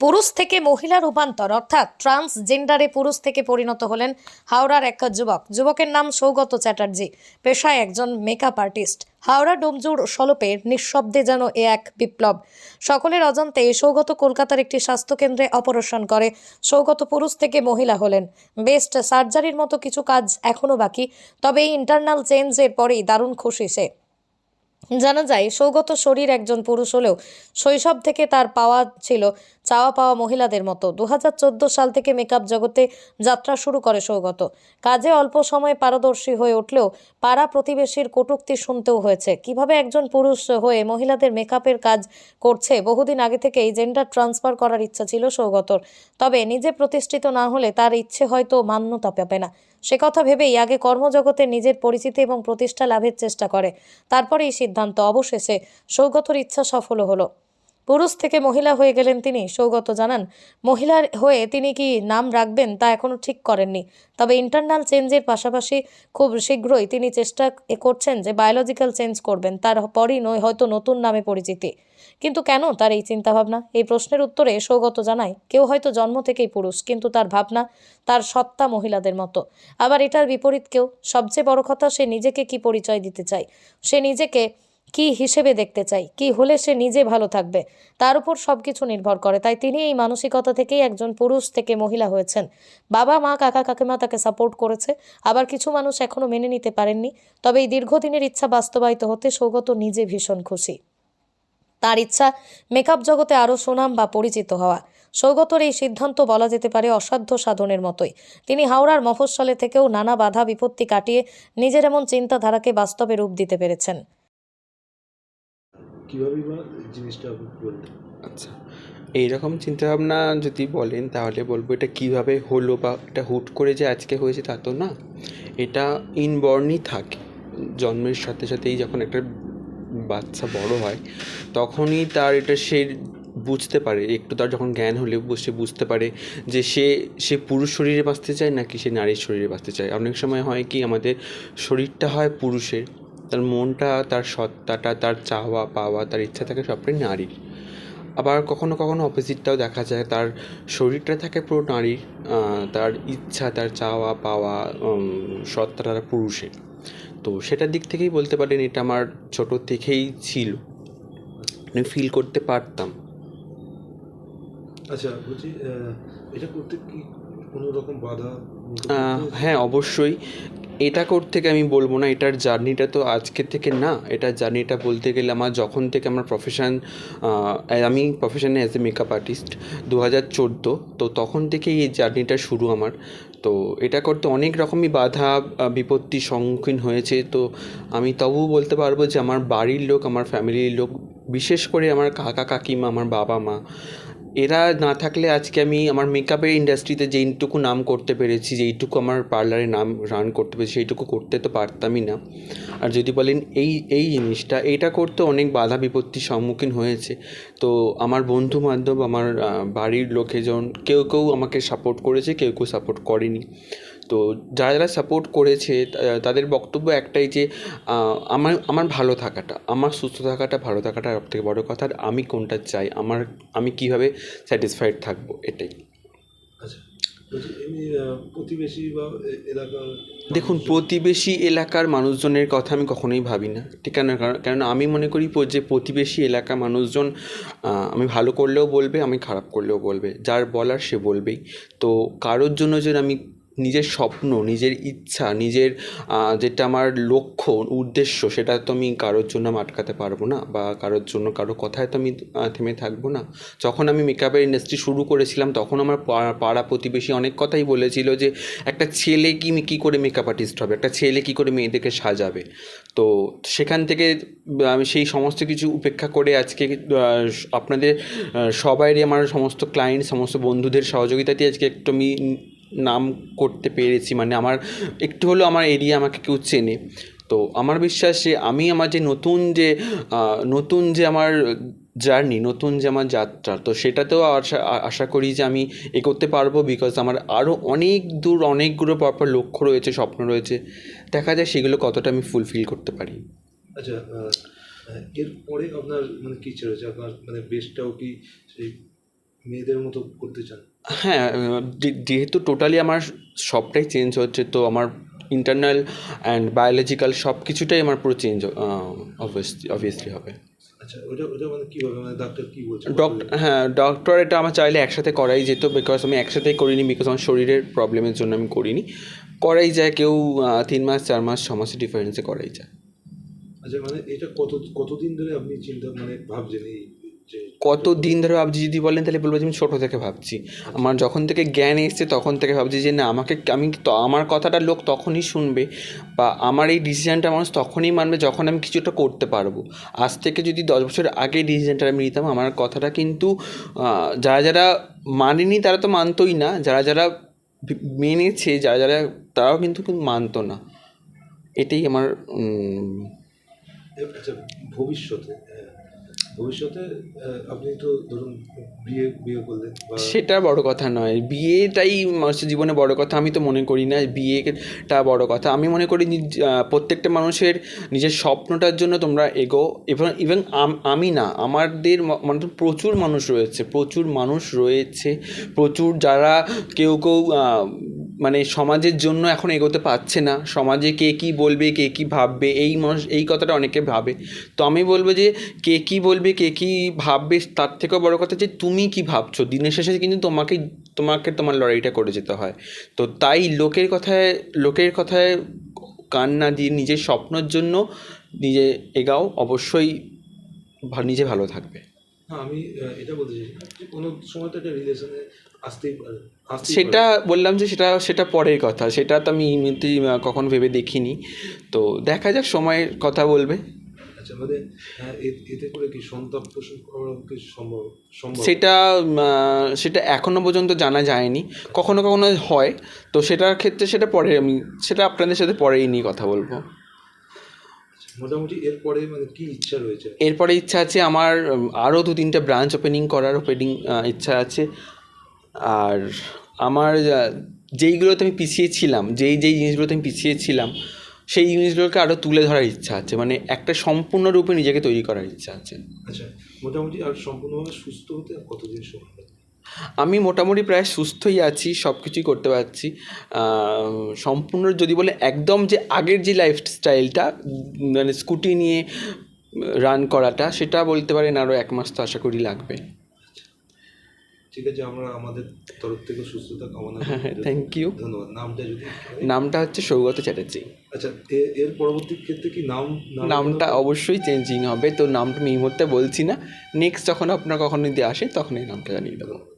পুরুষ থেকে মহিলা রূপান্তর, অর্থাৎ ট্রান্সজেন্ডারে পুরুষ থেকে পরিণত হলেন হাওড়ার এক যুবক। যুবকের নাম সৌগত চ্যাটার্জি। পেশায় একজন মেকআপ আর্টিস্ট হাওড়া ডোমজুর সলপে নিঃশব্দে যেন এ এক বিপ্লব। সকলের অজান্তে সৌগত কলকাতার একটি স্বাস্থ্যকেন্দ্রে অপারেশন করে। সৌগত পুরুষ থেকে মহিলা হলেন। বেস্ট সার্জারির মতো কিছু কাজ এখনও বাকি। তবে এই ইন্টারনাল চেঞ্জের পরেই দারুণ খুশি সে। জানা যায়, সৌগত শরীর একজন পুরুষ হলেও শৈশব থেকে তার পাওয়া ছিল চাওয়া পাওয়া মহিলাদের মতো। দু হাজার চোদ্দ সাল থেকে মেকআপ জগতে যাত্রা শুরু করে সৌগত। কাজে অল্প সময়ে পারদর্শী হয়ে উঠলেও পাড়া প্রতিবেশীর কটূক্তি শুনতেও হয়েছে। কীভাবে একজন পুরুষ হয়ে মহিলাদের মেকআপের কাজ করছে, বহুদিন আগে থেকেই জেন্ডার ট্রান্সফার করার ইচ্ছা ছিল সৌগতর। তবে নিজে প্রতিষ্ঠিত না হলে তার ইচ্ছে হয়তো মান্যতা পাবে না। সে কথা ভেবেই আগে কর্মজগতে নিজের পরিচিতি এবং প্রতিষ্ঠা লাভের চেষ্টা করে। তারপরে এই সিদ্ধান্ত। অবশেষে সৌগতর ইচ্ছা সফল হলো। পুরুষ থেকে মহিলা হয়ে গেলেন তিনি। সৌগত জানান, মহিলার হয়ে তিনি কি নাম রাখবেন তা এখনও ঠিক করেননি। তবে ইন্টারনাল চেঞ্জের পাশাপাশি খুব শীঘ্রই তিনি চেষ্টা করছেন যে বায়োলজিক্যাল চেঞ্জ করবেন। তারপরই নয়, হয়তো নতুন নামে পরিচিতি। কিন্তু কেন তার এই চিন্তাভাবনা? এই প্রশ্নের উত্তরে সৌগত জানায়, কেউ হয়তো জন্ম থেকেই পুরুষ, কিন্তু তার ভাবনা তার সত্তা মহিলাদের মতো। আবার এটার বিপরীত কেউ? সবচেয়ে বড় কথা, সে নিজেকে কি পরিচয় দিতে চায়? সে নিজেকে কি হিসেবে দেখতে চাই কি হলে সে নিজে ভালো থাকবে? তার উপর সব কিছু নির্ভর করে। তাই তিনি এই মানসিকতা থেকেই একজন পুরুষ থেকে মহিলা হয়েছেন। বাবা, মা, কাকা, কাকিমা তাকে সাপোর্ট করেছে। আবার কিছু মানুষ এখনও মেনে নিতে পারেননি। তবে এই দীর্ঘদিনের ইচ্ছা বাস্তবায়িত হতে সৌগত নিজে ভীষণ খুশি। তার ইচ্ছা মেকআপ জগতে আরও সুনাম বা পরিচিত হওয়া। সৌগতর এই সিদ্ধান্ত বলা যেতে পারে অসাধ্য সাধনের মতোই। তিনি হাওড়ার মফস্বলে থেকেও নানা বাধা বিপত্তি কাটিয়ে নিজের এমন চিন্তাধারাকে বাস্তবে রূপ দিতে পেরেছেন। কীভাবে জিনিসটা আচ্ছা এইরকম চিন্তাভাবনা যদি বলেন তাহলে বলব এটা কীভাবে হলো বা এটা হুট করে যে আজকে হয়েছে তা তো না। এটা ইনবর্নই থাকে। জন্মের সাথে সাথেই যখন একটা বাচ্চা বড় হয়, তখনই তার এটা সে বুঝতে পারে, একটু তার যখন জ্ঞান হলে সে বুঝতে পারে যে সে সে পুরুষ শরীরে বাঁচতে চায় নাকি সে নারীর শরীরে বাঁচতে চায়। অনেক সময় হয় কি আমাদের শরীরটা হয় পুরুষের, তার মনটা, তার সত্তাটা, তার চাওয়া পাওয়া তার ইচ্ছা থাকে সবটাই নারীর। আবার কখনো কখনো অপোজিটটাও দেখা যায়। তার শরীরটা থাকে পুরো নারীর তার ইচ্ছা তার চাওয়া পাওয়া সত্তাটা তার পুরুষের। তো সেটার দিক থেকেই বলতে পারেন এটা আমার ছোট থেকেই ছিল। আমি ফিল করতে পারতাম। আচ্ছা বলছি এটা করতে কি কোনো রকম বাধা? হ্যাঁ অবশ্যই। এটা করতে থেকে আমি বলব না এটার জার্নিটা তো আজকে থেকে না এটার জার্নিটা বলতে গেলে আমার যখন থেকে আমার প্রফেশন আমি প্রফেশনে অ্যাজ এ মেকআপ আর্টিস্ট দু হাজার চোদ্দ তো তখন থেকেই এই জার্নিটা শুরু আমার। তো এটা করতে অনেক রকমই বাধা আহ, বিপত্তির সম্মুখীন হয়েছে তো আমি তবুও বলতে পারব যে আমার বাড়ির লোক আমার ফ্যামিলির লোক বিশেষ করে আমার কাকা কাকিমা আমার বাবা মা এরা না থাকলে আজকে আমি আমার মেকআপের ইন্ডাস্ট্রিতে যেইটুকু নাম করতে পেরেছি, যেইটুকু আমার পার্লারে নাম রান করতে পেরেছি, সেইটুকু করতে তো পারতামই না। আর যদি বলেন এই এই জিনিসটা, এটা করতে অনেক বাধা বিপত্তির সম্মুখীন হয়েছে। তো আমার বন্ধু বান্ধব আমার বাড়ির লোকেজন, কেউ কেউ আমাকে সাপোর্ট করেছে, কেউ কেউ সাপোর্ট করেনি। তো যারা যারা সাপোর্ট করেছে তাদের বক্তব্য একটাই যে আমার আমার ভালো থাকাটা আমার সুস্থ থাকাটা ভালো থাকাটা সব থেকে বড় কথা। আর আমি কোনটা চাই আমার আমি কীভাবে স্যাটিসফাইড থাকব এটাই। আচ্ছা প্রতিবেশী বা এলাকার দেখুন প্রতিবেশী এলাকার মানুষজনের কথা আমি কখনোই ভাবি না ঠিক কারণ কারণ আমি মনে করি যে প্রতিবেশী এলাকা মানুষজন আমি ভালো করলেও বলবে আমি খারাপ করলেও বলবে যার বলার সে বলবেই। তো কারোর জন্য যে আমি নিজের স্বপ্ন নিজের ইচ্ছা নিজের যেটা আমার লক্ষ্য উদ্দেশ্য সেটা তো আমি কারোর জন্য আটকাতে পারব না বা কারোর জন্য কারও কথায় তো আমি থেমে থাকব না। যখন আমি মেকআপের ইন্ডাস্ট্রি শুরু করেছিলাম তখন আমার পাড়া- প্রতিবেশী অনেক কথাই বলেছিল যে একটা ছেলে কি কী করে মেকআপ আর্টিস্ট হবে? একটা ছেলে কী করে মেয়েদেরকে সাজাবে? তো সেখান থেকে আমি সেই সমস্ত কিছু উপেক্ষা করে আজকে আপনাদের আহ, সবাইরই আমার সমস্ত ক্লায়েন্ট সমস্ত বন্ধুদের সহযোগিতাতে আজকে একটু আমি নাম করতে পেরেছি মানে আমার একটু হলেও আমার এরিয়া আমাকে কেউ চেনে। তো আমার বিশ্বাস যে আমি আমার যে নতুন যে নতুন যে আমার জার্নি, নতুন যে আমার যাত্রা, তো সেটাতেও আশা আশা করি যে আমি এগোতে পারব বিকজ আমার আরও অনেক দূর, অনেকগুলো পরপর লক্ষ্য রয়েছে, স্বপ্ন রয়েছে। দেখা যায় সেগুলো কতটা আমি ফুলফিল করতে পারি। আচ্ছা এরপরে আপনার মানে কী ছেড়েছে আপনার মানে বেশটাও কি সেই মেয়েদের মতো করতে চান? হ্যাঁ যেহেতু টোটালি আমার সবটাই চেঞ্জ হচ্ছে তো আমার ইন্টারনাল অ্যান্ড বায়োলজিক্যাল সব কিছুটাই আমার পুরো চেঞ্জ অবভিয়াসলি অবভিয়াসলি হবে। আচ্ছা ওটা ওটা মানে মানে ডক্টর হ্যাঁ ডক্টর এটা আমার চাইলে একসাথে করাই যেত বিকজ আমি একসাথেই করিনি বিকজ আমার শরীরের প্রবলেমের জন্য আমি করিনি। করাই যায় কেউ তিন মাস চার মাস ছ মাসের ডিফারেন্সে করাই যায়। আচ্ছা মানে এটা কত কতদিন ধরে আপনি চিন্তা মানে ভাবছেন এই কত দিন ধরে ভাবছি যদি বলেন তাহলে বলব যে আমি ছোটো থেকে ভাবছি। আমার যখন থেকে জ্ঞান এসছে তখন থেকে ভাবছি যে না আমাকে আমি আমার কথাটা লোক তখনই শুনবে বা আমার এই ডিসিশানটা মানুষ তখনই মানবে যখন আমি কিছুটা করতে পারব। আজ থেকে যদি দশ বছর আগে ডিসিশানটা আমি নিতাম আমার কথাটা কিন্তু যারা যারা মানেনি তারা তো মানতোই না। যারা যারা মেনেছে যারা যারা তারাও কিন্তু মানতো না। এটাই আমার আচ্ছা ভবিষ্যতে হ্যাঁ, ভবিষ্যতে আপনি তো ধরুন বিয়ে বিয়ে করলেন সেটা বড় কথা নয়। বিয়েটাই মানুষের জীবনে বড় কথা, আমি তো মনে করি না বিয়েটা বড় কথা। আমি মনে করি প্রত্যেকটা মানুষের নিজের স্বপ্নটার জন্য তোমরা এগো। এবং ইভেন আমি না, আমাদের মানে প্রচুর মানুষ রয়েছে, প্রচুর মানুষ রয়েছে, প্রচুর যারা কেউ কেউ মানে সমাজের জন্য এখন এগোতে পারছে না। সমাজে কে কী বলবে, কে কী ভাববে, এই মানুষ, এই কথাটা অনেকে ভাবে। তো আমি বলব যে, কে কী বলবে, কে কী ভাববে, তার থেকেও বড় কথা যে, তুমি কি ভাবছ? দিনের শেষে কিন্তু তোমাকে তোমাকে তোমার লড়াইটা করে যেতে হয়। তো তাই লোকের কথায় লোকের কথায় কান না দিয়ে নিজের স্বপ্নের জন্য নিজে এগাও। অবশ্যই নিজে ভালো থাকবে। হ্যাঁ আমি এটা বলতে চাইছি। যে কোনো সময় তো একটা রিলেশনে আসতেই পারে সেটা বললাম যে সেটা সেটা পরের কথা। সেটা তো আমি এমনিতেই আহ, কখনো ভেবে দেখিনি। তো দেখা যাক সময়ের কথা বলবে। আচ্ছা মানে হ্যাঁ, এ- এতে করে কি সন্তান পোষণ কি সম্ভব সম্ভব? সেটা সেটা এখনও পর্যন্ত জানা যায়নি। কখনো কখনো হয়। তো সেটার ক্ষেত্রে সেটা পরে আমি সেটা আপনাদের সাথে পরেই নিয়ে কথা বলব। আচ্ছা, মোটামুটি এরপরে মানে কি ইচ্ছা রয়েছে? এরপরে ইচ্ছা আছে আমার আরও দু তিনটে ব্রাঞ্চ ওপেনিং করার ওপেনিং ইচ্ছা আছে। আর আমার যেইগুলোতে আমি পিছিয়ে ছিলাম যেই যেই জিনিসগুলোতে আমি পিছিয়ে ছিলাম সেই জিনিসগুলোকে আরও তুলে ধরার ইচ্ছা আছে। মানে একটা সম্পূর্ণরূপে নিজেকে তৈরি করার ইচ্ছা আছে। আচ্ছা মোটামুটি আর সম্পূর্ণভাবে সুস্থ হতে কতদিন সময় আমি মোটামুটি প্রায় সুস্থই আছি সব কিছুই করতে পারছি। সম্পূর্ণ যদি বলে একদম যে আগের যে লাইফস্টাইলটা মানে স্কুটি নিয়ে রান করাটা সেটা বলতে পারেন আরও এক মাস তো আশা করি লাগবে। ঠিক আছে আমরা আমাদের তরফ থেকে সুস্থতা কামনা করি। থ্যাংক ইউ ধন্যবাদ। নামটা যদি নামটা হচ্ছে সৌগত চ্যাটার্জি। আচ্ছা এর পরবর্তী ক্ষেত্রে কি নাম নাম- নামটা অবশ্যই চেঞ্জিং হবে তো নামটা আমি এই মুহূর্তে বলছি না। নেক্সট যখন আপনার কখনো যদি আসে তখন এই নামটা জানিয়ে দেবো।